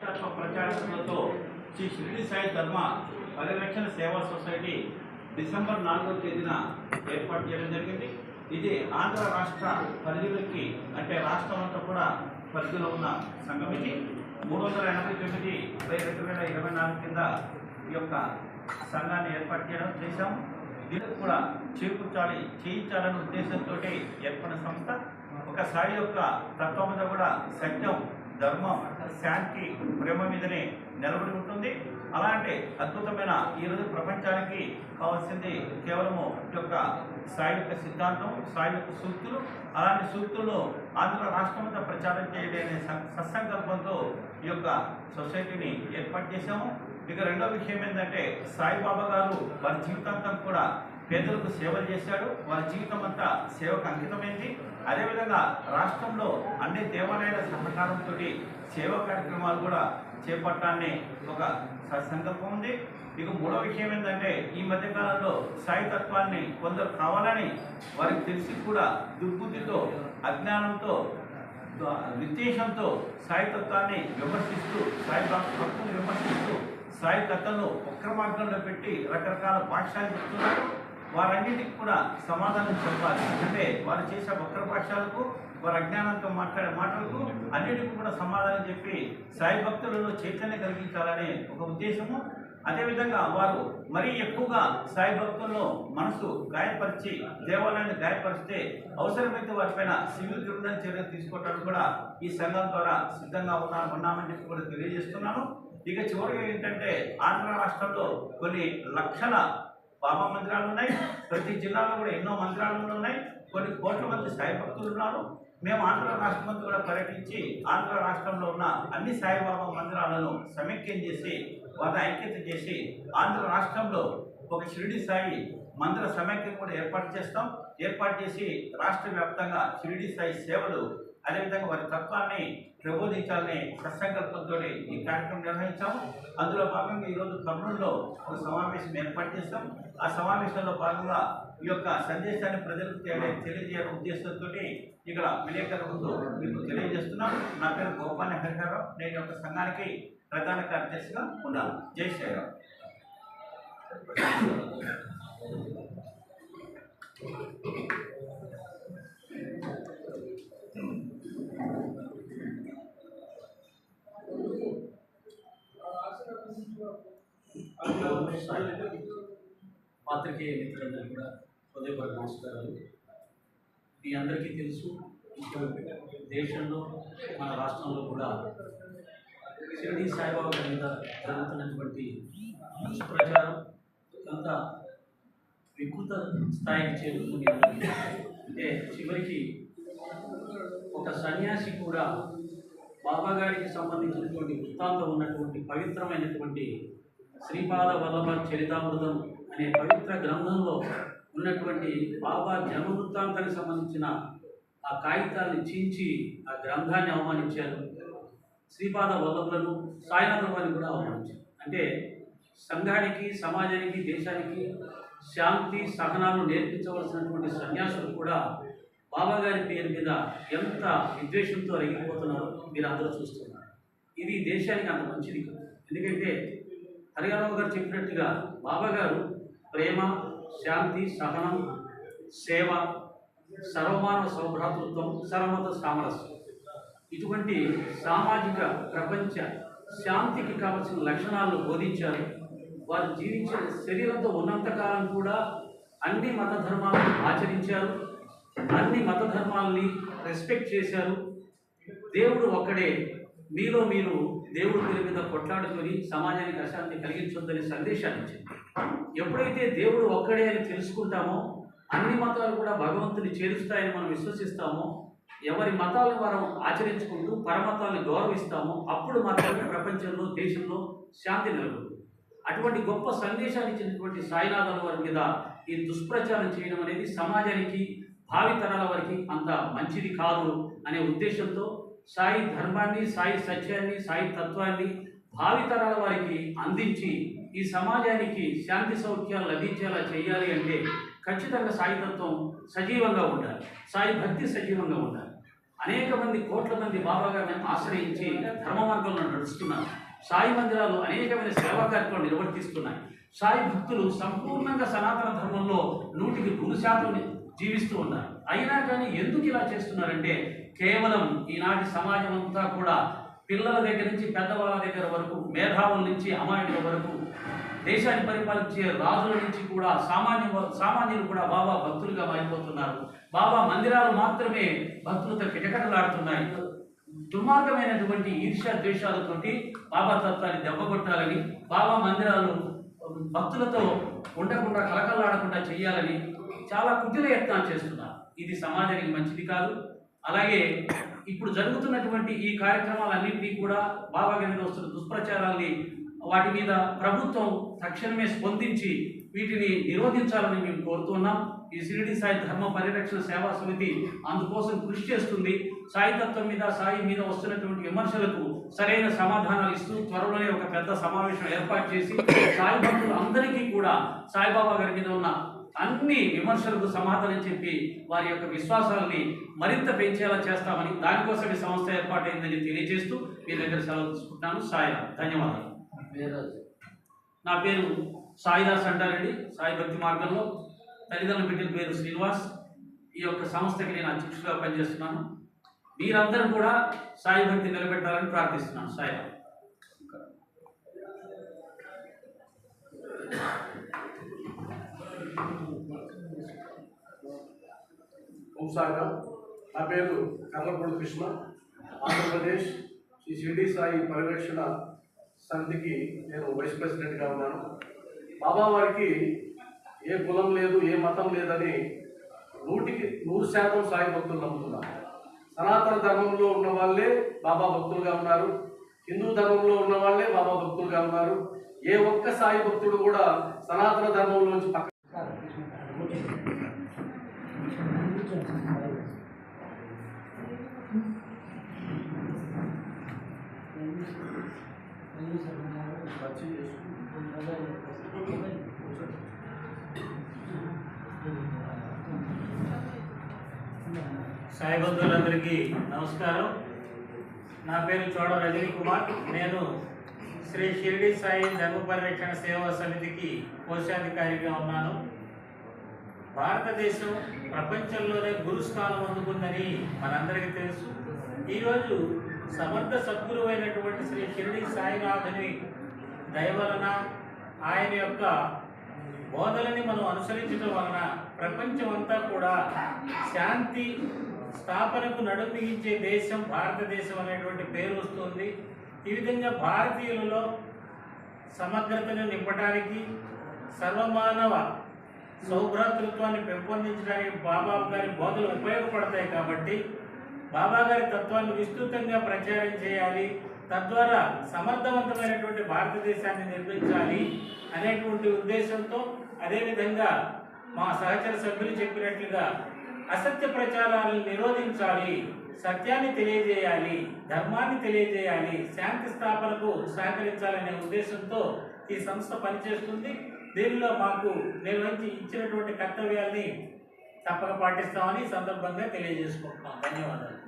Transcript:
తత్వ ప్రచారకులతో శ్రీ షిరిడి సాయి ధర్మ పరిరక్షణ సేవా సొసైటీ డిసెంబర్ నాలుగవ తేదీన ఏర్పాటు చేయడం జరిగింది. ఇది ఆంధ్ర రాష్ట్ర పరిధిలోకి అంటే రాష్ట్రం అంతా కూడా పరిధిలో ఉన్న సంఘం ఇది. మూడు వందల ఎనభై తొమ్మిది బై రెండు వేల ఇరవై నాలుగు కింద ఈ యొక్క సంఘాన్ని ఏర్పాటు చేయడం చేశాము దీనికి కూడా చేకూర్చాలి చేయించాలనే ఉద్దేశంతో ఏర్పడిన సంస్థ. ఒక సాయి యొక్క తత్వం మీద కూడా సత్యం ధర్మం శాంతి ప్రేమ మీదనే నిలబడి ఉంటుంది. అలాంటి అద్భుతమైన ఈరోజు ప్రపంచానికి కావాల్సింది కేవలము ఈ యొక్క సాయి యొక్క సిద్ధాంతం సాయి యొక్క సూక్తులు. అలాంటి సూక్తులను ఆంధ్ర రాష్ట్రమంతా ప్రచారం చేయలేని సత్సంకల్పంతో ఈ యొక్క సొసైటీని ఏర్పాటు చేశాము. ఇక రెండో విషయం ఏంటంటే సాయిబాబా గారు వారి జీవితాంతం కూడా పేదలకు సేవలు చేశాడు. వారి జీవితం అంతా సేవకు అంకితమైంది. అదేవిధంగా రాష్ట్రంలో అన్ని దేవాలయాల సహకారంతో సేవా కార్యక్రమాలు కూడా చేపట్టాలని ఒక సంకల్పం ఉంది. ఇక మూడో విషయం ఏంటంటే ఈ మధ్య కాలంలో సాయి తత్వాన్ని కొందరు కావాలని వారికి తెలిసి కూడా దుర్బుద్ధితో అజ్ఞానంతో విద్వేషంతో సాయి తత్వాన్ని విమర్శిస్తూ సాయి భక్తులను విమర్శిస్తూ సాయి కథలను వక్ర మార్గంలో పెట్టి రకరకాల భాష్యాలు చెప్తున్నారు వారన్నిటికి కూడా సమాధానం చెప్పాలి. అంటే వారు చేసే వక్ర పాఠశాలకు వారి అజ్ఞానంతో మాట్లాడే మాటలకు అన్నిటికీ కూడా సమాధానం చెప్పి సాయి భక్తులలో చైతన్యం కలిగించాలనే ఒక ఉద్దేశము. అదేవిధంగా వారు మరీ ఎక్కువగా సాయి భక్తుల్లో మనసు గాయపరిచి దేవాలయాన్ని గాయపరిస్తే అవసరమైతే వారిపైన సివిల్ క్రిమినల్ చర్యలు తీసుకోవడానికి కూడా ఈ సంఘం ద్వారా సిద్ధంగా ఉన్నా ఉన్నామని చెప్పి కూడా తెలియజేస్తున్నాను. ఇక చివరిగా ఏంటంటే ఆంధ్ర రాష్ట్రంలో కొన్ని లక్షల బాబా మందిరాలు ఉన్నాయి. ప్రతి జిల్లాలో కూడా ఎన్నో మందిరాలు ఉన్నాయి. కొన్ని కోట్ల మంది సాయి భక్తులు ఉన్నారు. మేము ఆంధ్ర రాష్ట్రం కూడా పర్యటించి ఆంధ్ర రాష్ట్రంలో ఉన్న అన్ని సాయిబాబా మందిరాలను సమైక్యం చేసి వారిని ఐక్యత చేసి ఆంధ్ర రాష్ట్రంలో ఒక షిరిడి సాయి మందిర సమైక్యం కూడా ఏర్పాటు చేస్తాం. ఏర్పాటు చేసి రాష్ట్ర వ్యాప్తంగా షిరిడి సాయి సేవలు అదేవిధంగా వారి తత్వాన్ని ప్రబోధించాలని ప్రసంకల్పంతో ఈ కార్యక్రమం నిర్వహించాము. అందులో భాగంగా ఈరోజు కర్నూలులో ఒక సమావేశం ఏర్పాటు చేస్తాం ఆ సమావేశంలో భాగంగా ఈ యొక్క సందేశాన్ని ప్రజలకు తెలియ తెలియజేయడం ఉద్దేశంతో ఇక్కడ విలేకరుల ముందు మీకు తెలియజేస్తున్నాం. నా పేరు గోపాల హరిహరరావు. నేను యొక్క సంఘానికి ప్రధాన కార్యదర్శిగా ఉన్నాను. జై శ్రీరామ్. పాత్రికేయ మిత్రులందరూ కూడా హృదయపూర్వక నమస్కారాలు. మీ అందరికీ తెలుసు దేశంలో మన రాష్ట్రంలో కూడా షిరిడి సాయిబాబా మీద జరుగుతున్నటువంటి ప్రచారం కొంత వికృత స్థాయికి చేరుతుంది అంటే చివరికి ఒక సన్యాసి కూడా బాబా గారికి సంబంధించినటువంటి వృత్తాంతం ఉన్నటువంటి పవిత్రమైనటువంటి శ్రీపాద వల్లభ చరితామృతం అనే పవిత్ర గ్రంథంలో ఉన్నటువంటి బాబా జన్మ వృత్తాంతానికి సంబంధించిన ఆ కాగితాన్ని చించి ఆ గ్రంథాన్ని అవమానించారు. శ్రీపాద వల్లభులను సాయినాథం వారిని కూడా అవమానించారు. అంటే సంఘానికి సమాజానికి దేశానికి శాంతి సహనాలు నేర్పించవలసినటువంటి సన్యాసులు కూడా బాబా గారి పేరు మీద ఎంత విద్వేషంతో రగిలిపోతున్నారో మీరు అందరూ చూస్తున్నారు. ఇది దేశానికి అంత మంచిది కాదు. ఎందుకంటే హరియారావు గారు చెప్పినట్టుగా బాబా గారు ప్రేమ శాంతి సహనం సేవ సర్వమానవ సౌభ్రాతృత్వం సర్వమత సామరస్యం. ఇటువంటి సామాజిక ప్రపంచ శాంతికి కావలసిన లక్షణాలను బోధించారు. వారు జీవించే శరీరంతో ఉన్నంతకాలం కూడా అన్ని మత ధర్మాలను ఆచరించారు. అన్ని మత ధర్మాలని రెస్పెక్ట్ చేశారు. దేవుడు ఒక్కడే. మీలో మీరు దేవుడి పేరు మీద కొట్లాడుకొని సమాజానికి అశాంతి కలిగించొద్దని సందేశాన్ని ఇచ్చింది ఎప్పుడైతే దేవుడు ఒక్కడే అని తెలుసుకుంటామో అన్ని మతాలు కూడా భగవంతుని చేరుస్తాయని మనం విశ్వసిస్తామో ఎవరి మతాలను మనం ఆచరించుకుంటూ పరమతాలను గౌరవిస్తామో అప్పుడు మాత్రమే ప్రపంచంలో దేశంలో శాంతి నెలకొంది అటువంటి గొప్ప సందేశాన్ని ఇచ్చినటువంటి సాయినాథుల వారి మీద ఈ దుష్ప్రచారం చేయడం అనేది సమాజానికి భావితరాల వారికి అంత మంచిది కాదు అనే ఉద్దేశంతో సాయి ధర్మాన్ని సాయి సత్యాన్ని సాయి తత్వాన్ని భావితరాల వారికి అందించి ఈ సమాజానికి శాంతి సౌఖ్యాలు లభించేలా చేయాలి అంటే ఖచ్చితంగా సాయి తత్వం సజీవంగా ఉండాలి. సాయి భక్తి సజీవంగా ఉండాలి. అనేక మంది కోట్ల మంది బాబా గారిని ఆశ్రయించి ధర్మ మార్గంలో నడుస్తున్నారు. సాయి మందిరాలు అనేకమైన సేవా కార్యక్రమాలు నిర్వర్తిస్తున్నాయి. సాయి భక్తులు సంపూర్ణంగా సనాతన ధర్మంలో నూటికి నూరు శాతం జీవిస్తూ ఉన్నారు. అయినా కానీ ఎందుకు ఇలా చేస్తున్నారంటే కేవలం ఈనాటి సమాజం అంతా కూడా పిల్లల దగ్గర నుంచి పెద్దవాళ్ళ దగ్గర వరకు మేధావుల నుంచి అమాయకుల వరకు దేశాన్ని పరిపాలించే రాజుల నుంచి కూడా సామాన్య సామాన్యులు కూడా బాబా భక్తులుగా మారిపోతున్నారు. బాబా మందిరాలు మాత్రమే భక్తులతో కిటకటలాడుతున్నాయి. దుర్మార్గమైనటువంటి ఈర్ష్య ద్వేషాలతోటి బాబా తత్వాన్ని దెబ్బగొట్టాలని బాబా మందిరాలు భక్తులతో ఉండకుండా కలకల్లాడకుండా చేయాలని చాలా కుటిల యత్నాలు చేస్తున్నారు. ఇది సమాజానికి మంచిది కాదు. అలాగే ఇప్పుడు జరుగుతున్నటువంటి ఈ కార్యక్రమాలన్నింటినీ కూడా బాబా వస్తున్న దుష్ప్రచారాల్ని వాటి మీద ప్రభుత్వం తక్షణమే స్పందించి వీటిని నిరోధించాలని మేము కోరుతున్నాం ఈ షిరిడి సాయి ధర్మ పరిరక్షణ సేవా సమితి అందుకోసం కృషి చేస్తుంది. సాయి తత్వం మీద సాయి మీద వస్తున్నటువంటి విమర్శలకు సరైన సమాధానాలు ఇస్తూ త్వరలోనే ఒక పెద్ద సమావేశం ఏర్పాటు చేసి సాయి భక్తులు అందరికీ కూడా సాయిబాబా గారి మీద ఉన్న అన్ని విమర్శలకు సమాధానం చెప్పి వారి యొక్క విశ్వాసాలని మరింత పెంచేలా చేస్తామని దానికోసం ఈ సంస్థ ఏర్పాటైందని తెలియజేస్తూ మీ దగ్గర సెలవు తీసుకుంటున్నాను. సాయి ధన్యవాదాలు. నా పేరు సాయిదాస్ అంటారండి సాయి భక్తి మార్గంలో తల్లిదండ్రుల బిడ్డల పేరు శ్రీనివాస్. ఈ యొక్క సంస్థకి నేను అధ్యక్షుడిగా పనిచేస్తున్నాను. మీరందరూ కూడా సాయి భక్తి నిలబెట్టాలని ప్రార్థిస్తున్నాను. సాయి వంశాంగ నా పేరు కర్లపూడి కృష్ణ. ఆంధ్రప్రదేశ్ శ్రీ షిర్డి సాయి పరిరక్షణ సమితికి నేను వైస్ ప్రెసిడెంట్గా ఉన్నాను. బాబా వారికి ఏ కులం లేదు ఏ మతం లేదని నూటికి నూరు శాతం సాయి భక్తులు నమ్ముతున్నాను సనాతన ధర్మంలో ఉన్న వాళ్ళే బాబా భక్తులుగా ఉన్నారు. హిందూ ధర్మంలో ఉన్న వాళ్ళే బాబా భక్తులుగా ఉన్నారు. ఏ ఒక్క సాయి భక్తుడు కూడా సనాతన ధర్మంలోంచి పక్క సాయి బంధువులందరికీ నమస్కారం. నా పేరు చోడ రజనీ కుమార్. నేను శ్రీ షిరిడి సాయి ధర్మ పరిరక్షణ సేవా సమితికి కోశాధికారిగా ఉన్నాను. భారతదేశం ప్రపంచంలోనే గురుస్థానం అందుకుందని మనందరికీ తెలుసు. ఈరోజు సమర్థ సద్గురు అయినటువంటి శ్రీ షిరిడి సాయినాథుని దయవలన ఆయన యొక్క బోధలని మనం అనుసరించడం వలన ప్రపంచం అంతా కూడా శాంతి స్థాపనకు నడుమిగించే దేశం భారతదేశం అనేటువంటి పేరు వస్తుంది. ఈ విధంగా భారతీయులలో సమగ్రతను నింపడానికి సర్వమానవ సౌభ్రాతృత్వాన్ని పెంపొందించడానికి బాబా గారి బోధలు ఉపయోగపడతాయి కాబట్టి బాబా గారి తత్వాన్ని విస్తృతంగా ప్రచారం చేయాలి. తద్వారా సమర్థవంతమైనటువంటి భారతదేశాన్ని నిర్మించాలి అనేటువంటి ఉద్దేశంతో అదేవిధంగా మా సహచర సభ్యులు చెప్పినట్లుగా అసత్య ప్రచారాలను నిరోధించాలి సత్యాన్ని తెలియజేయాలి ధర్మాన్ని తెలియజేయాలి శాంతి స్థాపనకు సహకరించాలనే ఉద్దేశంతో ఈ సంస్థ పనిచేస్తుంది. దీనిలో మాకు నిర్వహించి ఇచ్చినటువంటి కర్తవ్యాల్ని తప్పక పాటిస్తామని సందర్భంగా తెలియజేసుకుంటున్నాం. ధన్యవాదాలు.